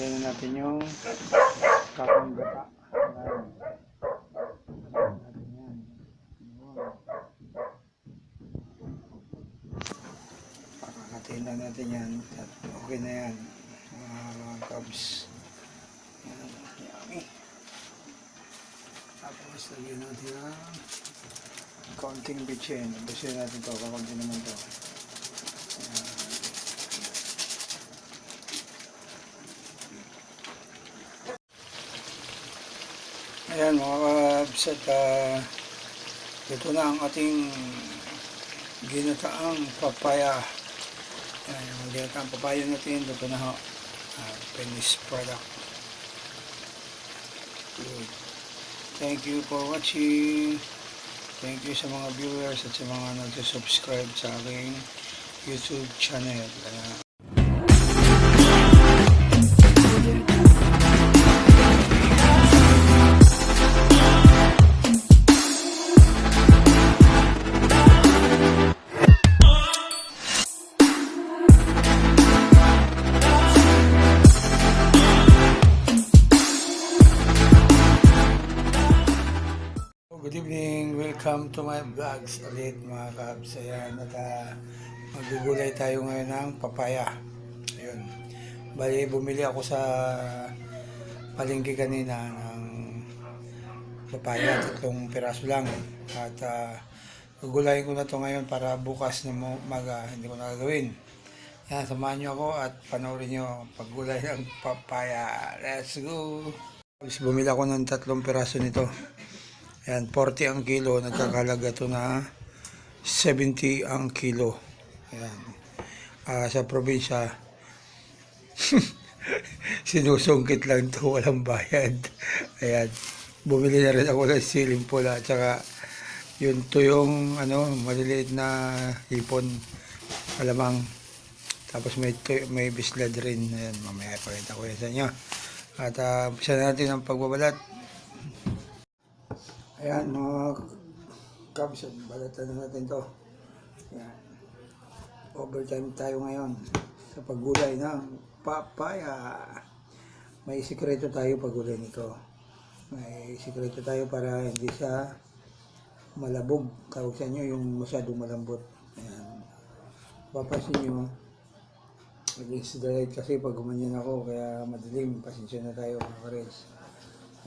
Lagyan na natin yung kakang gata. Ayan. Pakakatiin lang natin yan. Okay na yan. Mga mga cubs. Yummy. Tapos lagyan natin ng konting bitchin. Ubusin natin to. Kakunti naman to. Yan. Ayan mga kabs at ah, ito na ang ating ginataang papaya. Ayan, yung ginataang papaya natin, ito na ho. Uh, finished product. Good. Thank you for watching. Thank you sa mga viewers at sa mga nagsusubscribe sa aking YouTube channel. Kaya, welcome to my vlogs ulit mga kabs. Ayan, at ah, magugulay tayo ngayon ng papaya. Ayun. Bali, bumili ako sa palengke kanina ng papaya, tatlong piraso lang. At uh, ko na to ngayon para bukas na mo- maga, hindi ko na gagawin. Yan, samahan nyo ako at panoorin nyo paggulay ng papaya. Let's go! Bumili ako ng tatlong piraso nito. Ayan, 40 ang kilo. Nagkakalaga to na 70 ang kilo. Ayan. Ah, sa probinsya, sinusungkit lang to walang bayad. Ayan. Bumili na rin ako ng siling pula. At saka, yun to yung ano, maliliit na hipon. Alamang. Tapos may, may bislad rin. Ayan, mamaya ipakita ko yan sa inyo. At uh, umpisa na natin ang pagbabalat. Ayan, mga kabs, balatan na natin to. Ayan. Overtime tayo ngayon sa paggulay ng papaya. May sikreto tayo paggulay nito. May sikreto tayo para hindi siya malabog. Tawag sa inyo yung masyadong malambot. Ayan. Papansin nyo, light kasi pag gumanyan ako, kaya madilim. Pasensya na tayo mga kares.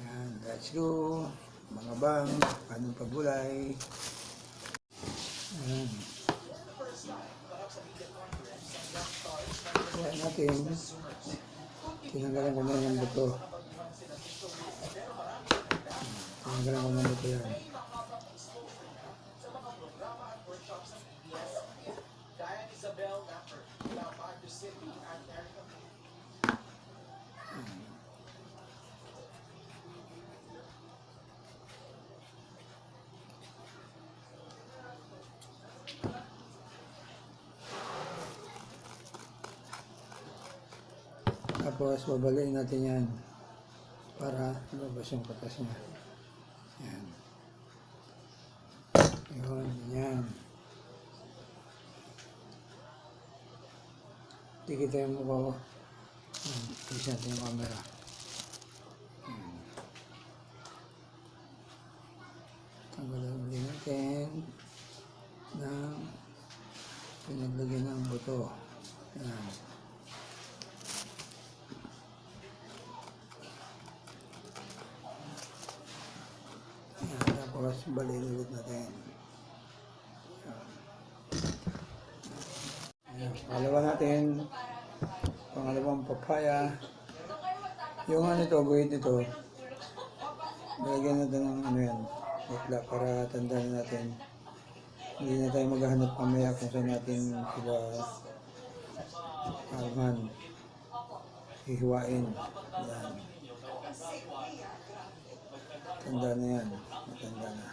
Ayan, let's go. Mga bang, anong paggulay. Ayan. Ayan natin. Tinanggalan ko na yung buto. Tinanggalan ko yung buto yan. Tapos babaliin natin yan para lumabas yung katas niya. Yan. Yun, yan. Tikita yung mukha ko. Tis natin yung camera. Yan. Tanggalan ulit natin ng pinaglagyan ng buto. Yan. Yan, tapos balin ulit natin. Pangalawa natin, pangalawang papaya. Yung ano ito, guhit nito, lagyan natin ng ano yan, bakla para tandaan natin. Hindi na tayo maghahanap mamaya kung saan natin sila alman hihiwain. Yan. Tanda na yan. Matanda na.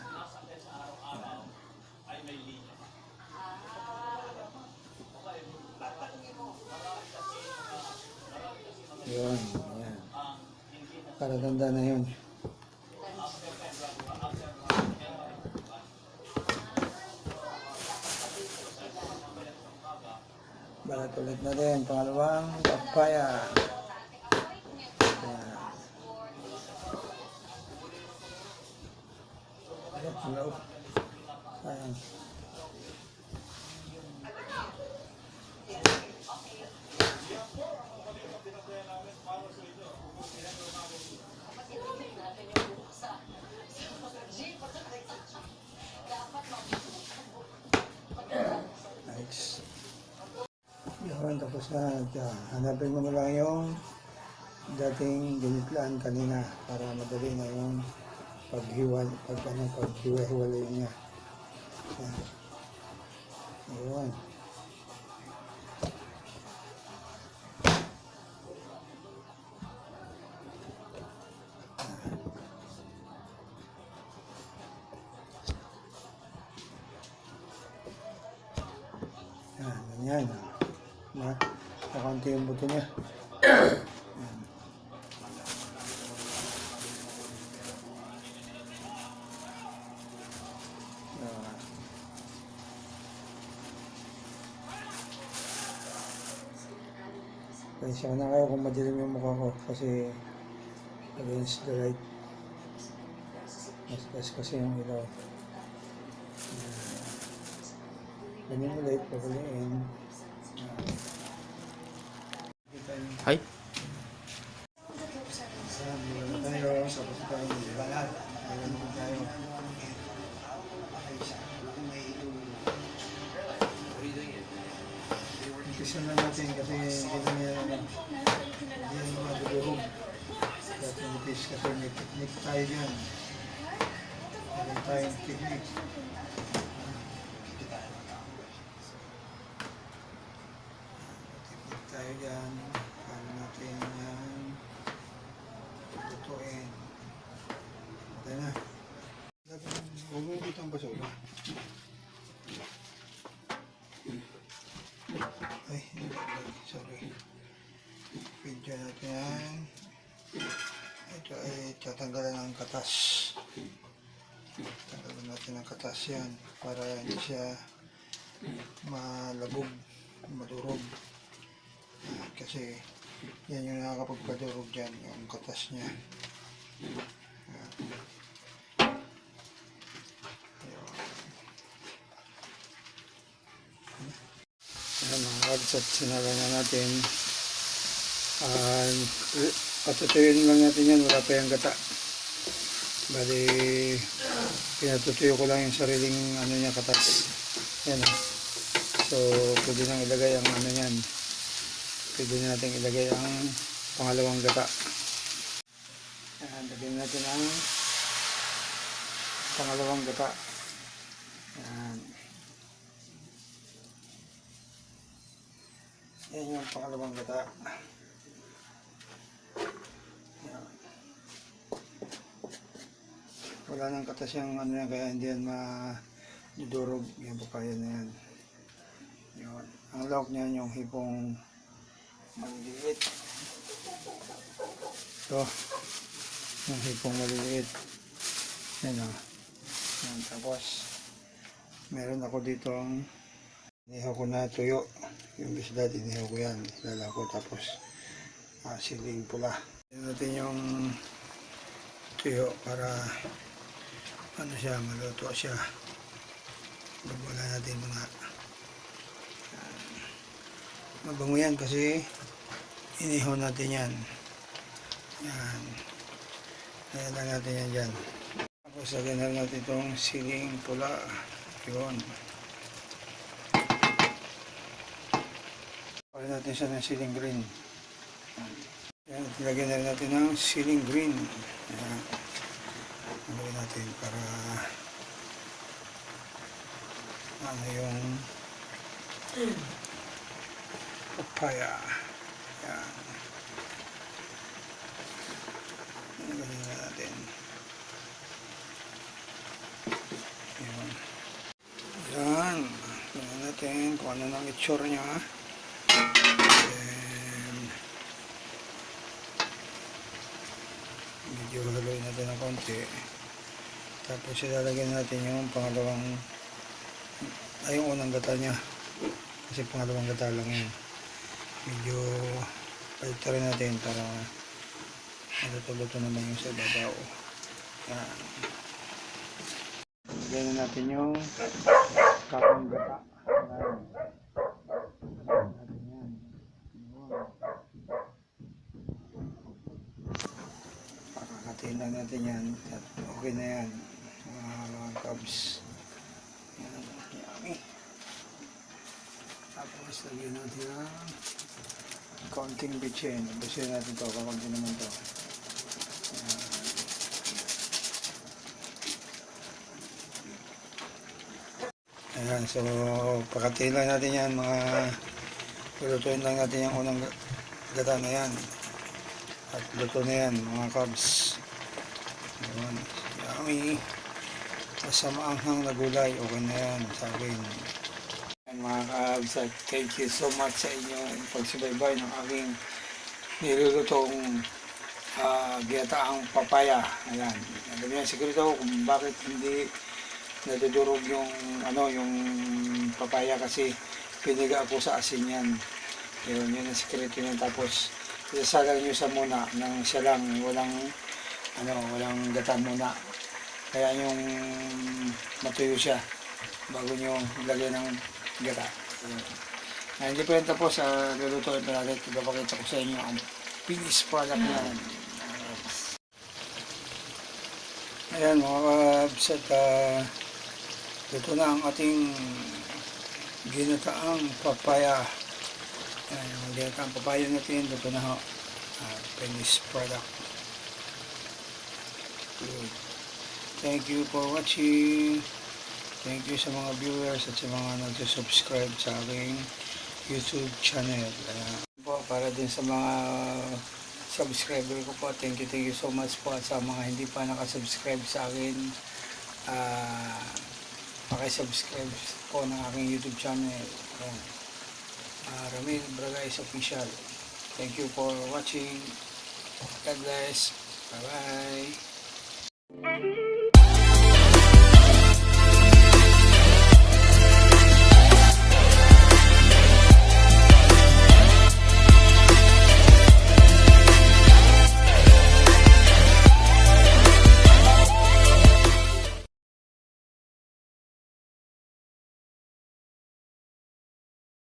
Yun. Yan. Para tanda na yun. Balat ulit na din. Pangalawang papaya. Sa loob. Ayan. Nice. Yun, tapos na. Hanapin mo na lang yung dating ginitlaan kanina para madali na yung paghiwal, pag ano, paghiwa-hiwalay niya. Yan. Ayun. Yan, ganyan. Na, nakaunti yung buto niya. Yan. Ah. Pasensya na kayo kung madilim yung mukha ko kasi against the light. Mas gas kasi yung ilaw. Ganyan ulit, pakuliin. Ay, Saan, tayo dyan. Meron tayong technique. Technique tayo dyan. Paano natin yan lutuin. Ito na. Huwag mo dito ang basura. Ay, sorry. Video natin yan. Tatanggalan ng katas. Tanggalan natin ng katas yan para hindi siya malabog, madurog. Kasi yan yung nakakapagpadurog dyan, yung katas niya. Ayan. Mga kabs at sinala na natin. Uh, patutuyuin lang natin yan, wala pa yung gata. Bali, pinatutuyo ko lang yung sariling ano niya katas. Yan o. So, pwede nang ilagay ang ano yan. Pwede natin ilagay ang pangalawang gata. Yan, lagyan natin ang pangalawang gata. Yan. Yan yung pangalawang gata. Yan. Wala nang katas yung ano yan, kaya hindi yan madudurog yung papaya na yan. Yun. Ang lawak niyan yung hipong maliliit. Ito. Yung hipong maliliit. Yan o. Yan. Tapos, meron ako dito ang inihaw ko na tuyo. Yung bisdad, inihaw ko yan. Lala ko. Tapos, ah, siling pula. Yan natin yung tuyo para ano siya, maluto siya. Bagwala natin mga mabango yan kasi inihaw natin yan. Yan. Ayan lang natin yan dyan. Tapos lagyan na natin itong siling pula. Yun. Pala natin siya ng siling green. Yan. Lagyan natin ng siling green. Yan. Lagyan natin para ano yung papaya. Yan. Na natin. Yan. Yan. Ganyan natin kung ano nang itsura niya. Medyo haluin natin ng konti. Tapos ilalagyan natin yung pangalawang ay yung unang gata niya. Kasi pangalawang gata lang yun medyo paligtarin natin para maluto-luto naman yung sa babaw. Yan. Lagyan na natin yung kakong gata. Pakakatiin natin yan. Okay na yan. Mga mga cubs. Yan. Yummy. Tapos lagyan natin ng konting bitchin. Bitchin natin to. Kakunti naman to. Yan. Ayan, so pakatiin lang natin yan mga lulutuin lang natin yung unang gata na yan at luto na yan mga cubs Ayan, yummy masama ang na gulay okay na yan sa akin. Ayan, mga cubs at thank you so much sa inyong pagsubaybay ng aking nilulutong uh, ginataang papaya. Ayan. Alam niyo siguro kung bakit hindi nadudurog yung ano yung papaya kasi piniga ako sa asin yan. Yun yun ang sikreto niyan tapos isasalang nyo sa muna nang siya lang walang ano walang gata muna kaya yung matuyo siya bago nyo lagyan ng gata. Ah, hindi pa yan tapos uh, lulutuin pa natin ipapakita ko sa inyo ang finished product na Ayan mga kabs at uh, ito na ang ating ginataang papaya. Ayan, ang ginataang papaya natin, ito na ho. Uh, finished product. Good. Thank you for watching. Thank you sa mga viewers at sa mga nagsusubscribe sa aking YouTube channel. Uh, para din sa mga subscriber ko po, thank you, thank you so much po sa mga hindi pa nakasubscribe sa akin. Ah... pakisubscribe po ng aking YouTube channel. Ayan. Uh, Ramil Bragais Official. Thank you for watching. God bless. Bye-bye.